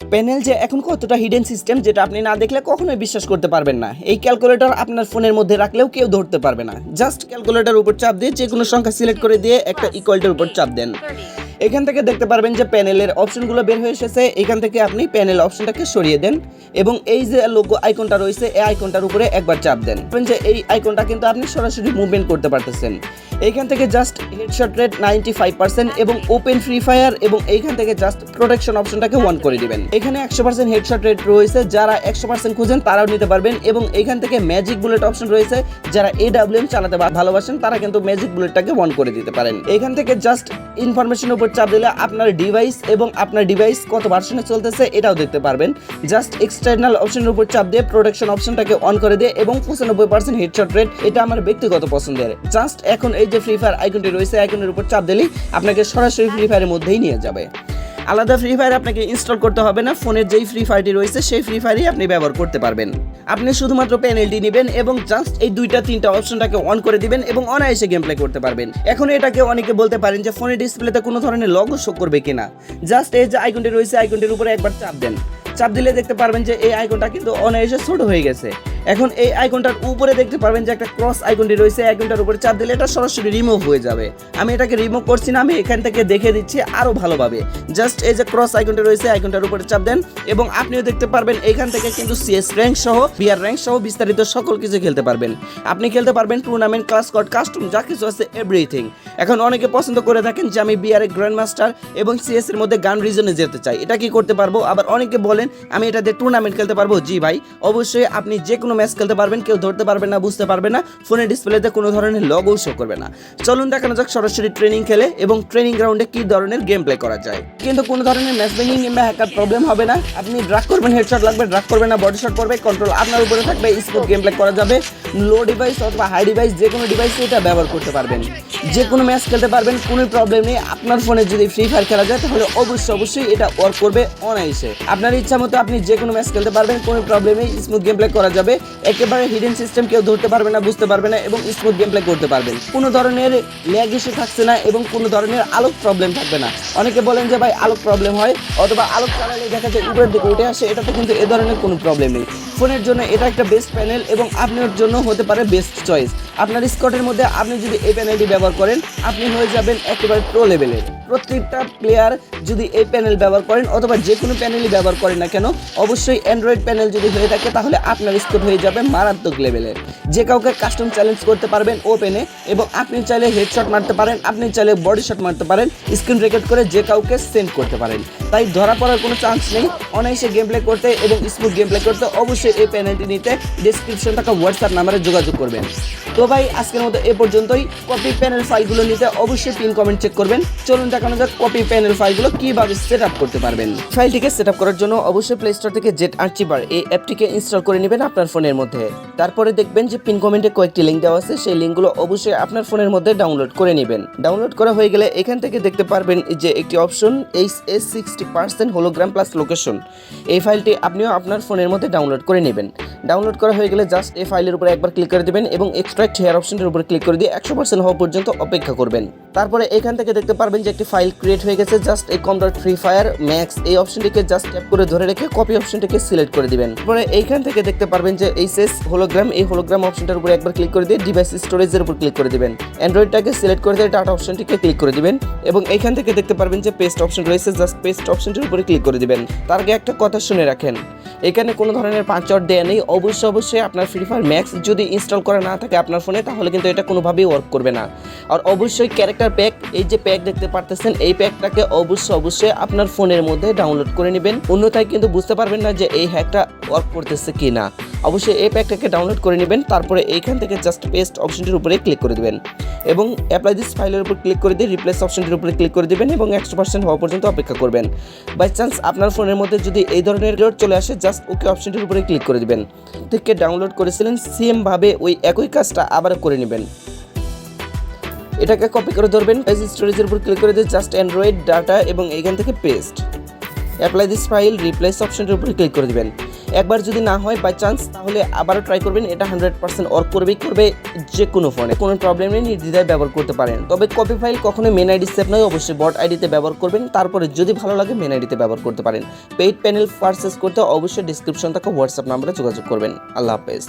Panel যে এখন কতটা হিডেন সিস্টেম যেটা আপনি না দেখলে কখনোই বিশ্বাস করতে পারবেন না। এই ক্যালকুলেটর আপনার ফোনের মধ্যে রাখলেও কেউ ধরতে পারবে না। জাস্ট ক্যালকুলেটর উপর চাপ দিয়ে যে কোনো সংখ্যা সিলেক্ট করে দিয়ে একটা ইকুয়ালটার উপর চাপ দেন। এখান থেকে দেখতে পারবেন যে প্যানেলের অপশনগুলো বের হয়ে এসেছে। এখান থেকে আপনি প্যানেল অপশনটাকে সরিয়ে দেন এবং এই যে লোগো আইকনটা রয়েছে, এই আইকনটার উপরে একবার চাপ দেন। যে এই আইকনটা কিন্তু আপনি সরাসরি মুভমেন্ট করতে পারতেছেন। এইখান থেকে just headshot rate ninety five percent এবং ওপেন ফ্রি ফায়ার এবং এইখান থেকে জাস্ট প্রোটেকশন অপশনটাকে ওয়ান করে দিবেন। এখানে একশো পার্সেন্ট হেডশট রেট রয়েছে। যারা একশো পার্সেন্ট খুঁজেন, তারাও নিতে পারবেন এবং এখান থেকে ম্যাজিক বুলেট অপশন রয়েছে। যারা এডাব্লিউএম চালাতে ভালোবাসেন, তারা কিন্তু ম্যাজিক বুলেটটাকে অন করে দিতে পারেন। এখান থেকে জাস্ট ইনফরমেশন উপর চাপ দিলে আপনার ডিভাইস এবং আপনার ডিভাইস কত ভার্সনে চলতেছে এটাও দেখতে পারবেন। জাস্ট এক্সটার্নাল অপশনের উপর চাপ দিয়ে প্রোটেকশন অপশনটাকে অন করে দিয়ে এবং পঁচানব্বই পার্সেন্ট হেডশট রেট এটা আমার ব্যক্তিগত পছন্দের। জাস্ট এখন এই যে ফ্রি ফায়ার আইকনটি রয়েছে আইকনের উপর চাপ দিলেই আপনাকে সরাসরি ফ্রি ফায়ারের মধ্যেই নিয়ে যাবে। আলাদা ফ্রি ফায়ার আপনাকে ইনস্টল করতে হবে না। ফোনের যেই ফ্রি ফায়ারটি রয়েছে, সেই ফ্রি ফায়ারই আপনি ব্যবহার করতে পারবেন। আপনি শুধুমাত্র প্যানেলটি নেবেন এবং জাস্ট এই দুইটা, তিনটা অপশনটাকে অন করে দিবেন এবং অনায়াসে গেম প্লে করতে পারবেন। এখন এটাকে অনেকে বলতে পারেন যে, ফোনের ডিসপ্লেতে কোনো ধরনের লগো শো করবে কিনা। জাস্ট এই যে আইকনটি রয়েছে আইকনটির উপরে একবার চাপ দেন। চাপ দিলে দেখতে পারবেন যে, এই আইকনটা কিন্তু অনায়াসে ছোট হয়ে গেছে। এখন এই আইকনটার উপরে দেখতে পারবেন যে একটা ক্রস আইকনটি রয়েছে, আইকনটার উপরে চাপ দিলে এটা সরাসরি রিমুভ হয়ে যাবে। আমি এটাকে রিমুভ করছি না, আমি এখান থেকে দেখে দিচ্ছি আরও ভালোভাবে। জাস্ট এই যে ক্রস আইকনটি রয়েছে, আইকনটার উপরে চাপ দেন এবং আপনিও দেখতে পারবেন এখান থেকে কিন্তু সিএস র্যাঙ্ক সহ বিআর র্যাঙ্ক সহ বিস্তারিত সকল কিছু খেলতে পারবেন। আপনি খেলতে পারবেন টুর্নামেন্ট ক্লাস কোড কাস্টম যা কিছু আছে এভরিথিং এখন অনেকে পছন্দ করে থাকেন যে আমি বিআর গ্র্যান্ড মাস্টার এবং সিএস এর মধ্যে গান রিজনে যেতে চাই। এটা কি করতে পারব? আবার অনেকে বলেন, আমি এটা দিয়ে টুর্নামেন্ট খেলতে পারব? জি ভাই, অবশ্যই আপনি যে কোনো ম্যাচ খেলতে পারবেন, কেউ ধরতে পারবে না, বুঝতে পারবে না ফোনের ডিসপ্লেতে কোনো ধরনের লগও শো করবে না। চলুন দেখানো যাক সরাসরি ট্রেনিং খেলে এবং ট্রেনিং গ্রাউন্ডে কি ধরনের গেম প্লে করা যায়। কিন্তু কোনো ধরনের ম্যাচ ব্যাঙ্গিং কিংবা হ্যাকার প্রবলেম হবে না। আপনি ড্রাগ করবেন হেডশট লাগবে ড্রাগ করবে না বডি শট করবে কন্ট্রোল আপনার উপরে থাকবে স্মুথ গেম প্লে করা যাবে। লো ডিভাইস অথবা হাই ডিভাইস যে কোনো ডিভাইস এটা ব্যবহার করতে পারবেন। যে কোনো ম্যাচ খেলতে পারবেন, কোনো প্রবলেম নেই। আপনার ফোনে যদি ফ্রি ফায়ার খেলা যায়, তাহলে অবশ্যই অবশ্যই এটা ওয়ার্ক করবে অনায়াসে। আপনার ইচ্ছা মতো আপনি যে কোনো ম্যাচ খেলতে পারবেন, কোনো প্রবলেম নেই স্মুথ গেম প্লে করা যাবে। একেবারে হিডেন সিস্টেম কেউ ধরতে পারবে না, বুঝতে পারবে না এবং স্মুথ গেম প্লে করতে পারবেন কোনো ধরনের ল্যাগ ইস্যু থাকছে না এবং কোনো ধরনের আলোক প্রবলেম থাকবে না। অনেকে বলেন যে ভাই আলোক প্রবলেম হয় অথবা আলোক চালালে দেখা যায় উপরের দিকে উঠে আসে, এটাতে কিন্তু এ ধরনের কোনো প্রবলেম নেই। ফোনের জন্য এটা একটা বেস্ট প্যানেল এবং আপনার জন্য হতে পারে বেস্ট চয়েস আপনার স্কটের মধ্যে আপনি যদি এই প্যানেলটি ব্যবহার করেন, আপনি হয়ে যাবেন একেবারে প্রো লেভেলের প্রত্যেকটা প্লেয়ার যদি এই প্যানেল ব্যবহার করেন অথবা যে কোনো প্যানেলই ব্যবহার করেন না কেন, অবশ্যই অ্যান্ড্রয়েড প্যানেল যদি হয়ে থাকে, তাহলে আপনার স্কোর হয়ে যাবে মারাত্মক লেভেলের যে কাউকে কাস্টম চ্যালেঞ্জ করতে পারবেন ওপেনে এবং আপনি চাইলে হেডশট মারতে পারেন, আপনি চাইলে বডি শট মারতে পারেন স্ক্রিন রেকর্ড করে যে কাউকে সেন্ড করতে পারেন। তাই ধরা পড়ার কোনো চান্স নেই। অনায়াসে গেম প্লে করতে এবং স্মুথ গেম প্লে করতে অবশ্যই এই প্যানেলটি নিতে ডিসক্রিপশন থাকা হোয়াটসঅ্যাপ নাম্বারে যোগাযোগ করবেন। তো ভাই, আজকের মতো এ পর্যন্তই। কপি প্যানেল ফাইলগুলো নিতে অবশ্যই পিন কমেন্ট চেক করবেন। চলুন দেখানো যাক কপি প্যানেল ফাইলগুলো কীভাবে সেট আপ করতে পারবেন। ফাইলটিকে সেট আপ করার জন্য অবশ্যই প্লে স্টোর থেকে জেট আর্চিভার এই অ্যাপটিকে ইনস্টল করে নেবেন আপনার ফোনের মধ্যে। তারপরে দেখবেন যে পিন কমেন্টে কয়েকটি লিঙ্ক দেওয়া আছে। সেই লিঙ্কগুলো অবশ্যই আপনার ফোনের মধ্যে ডাউনলোড করে নেবেন। ডাউনলোড করা হয়ে গেলে এখান থেকে দেখতে পারবেন যে একটি option H S sixty percent hologram plus location এই ফাইলটি আপনিও আপনার ফোনের মধ্যে ডাউনলোড করে নেবেন। ডাউনলোড করা হয়ে গেলে জাস্ট এই ফাইলের উপরে একবার ক্লিক করে দেবেন এবং এক্সট্রাক্ট হেয়ার অপশনের উপরে ক্লিক করে দিয়ে একশো পার্সেন্ট হওয়া পর্যন্ত অপেক্ষা করবেন। তারপরে এখান থেকে দেখতে পারবেন যে একটি ফাইল ক্রিয়েট হয়ে গেছে, জাস্ট এই com dot free fire max এই অপশনটিকে জাস্ট ট্যাপ করে ধরে রেখে কপি অপশনটিকে সিলেক্ট করে দিবেন। তারপরে এইখান থেকে দেখতে পারবেন যে এইচএস হোলোগ্রাম এই হোলোগ্রাম অপশনটার উপরে একবার ক্লিক করে দিয়ে ডিভাইস স্টোরেজের উপর ক্লিক করে দিবেন। অ্যান্ড্রয়েডটাকে সিলেক্ট করে দিয়ে ডাটা অপশনটিকে ক্লিক করে দিবেন এবং এইখান থেকে দেখতে পারবেন যে পেস্ট অপশন রয়েছে, জাস্ট পেস্ট অপশনটির উপরে ক্লিক করে দিবেন। তার আগে একটা কথা শুনে রাখেন, এখানে কোনো ধরনের পাঁচওয়ার্ড দেয়া নেই। অবশ্যই অবশ্যই আপনার ফ্রি ফায়ার ম্যাক্স যদি ইনস্টল করা না থাকে আপনার ফোনে তাহলে কিন্তু এটা কোনোভাবেই ওয়ার্ক করবে না। আর অবশ্যই ক্যারেক্টার প্যাক এই যে প্যাক দেখতে পারতেছেন, এই প্যাকটাকে অবশ্যই অবশ্যই আপনার ফোনের মধ্যে ডাউনলোড করে নেবেন। অন্যথায় কিন্তু বুঝতে পারবেন না যে এই হ্যাকটা ওয়ার্ক করতেছে কি না অবশ্যই এই প্যাকটাকে ডাউনলোড করে নেবেন, তারপরে এইখান থেকে জাস্ট পেস্ট অপশনটির উপরে ক্লিক করে দেবেন। এবং অ্যাপ্লাই দিস ফাইলের উপর ক্লিক করে দিয়ে রিপ্লেস অপশনটির উপরে ক্লিক করে দেবেন এবং একশো পার্সেন্ট হওয়া পর্যন্ত অপেক্ষা করবেন। বাই চান্স আপনার ফোনের মধ্যে যদি এই ধরনের এরর চলে আসে জাস্ট ওকে অপশনটির উপরে ক্লিক করে দেবেন। থেকে ডাউনলোড করেছিলেন সেমভাবে ওই একই কাজটা আবার করে নেবেন। এটাকে কপি করে ধরবেন। পেজ স্টোরেজের উপর ক্লিক করে দিয়ে জাস্ট অ্যান্ড্রয়েড ডাটা এবং এখান থেকে paste apply this file replace অপশনটির উপরে ক্লিক করে দিবেন। একবার যদি না হয় বাই চান্স তাহলে আবারও ট্রাই করবেন। এটা হান্ড্রেড পার্সেন্ট ওয়ার্ক করবেই, করবে যে কোনো ফোনে কোনো প্রবলেম নেই, নির্দ্বিধায় ব্যবহার করতে পারেন। তবে কপি ফাইল কখনোই মেন আইডি সেভ নয়, অবশ্যই বট আইডিতে ব্যবহার করবেন। তারপরে যদি ভালো লাগে মেন আইডিতে ব্যবহার করতে পারেন। পেইড প্যানেল পারচেস করতে অবশ্যই ডিসক্রিপশন থাকা হোয়াটসঅ্যাপ নাম্বারে যোগাযোগ করবেন। আল্লাহ হাফেজ।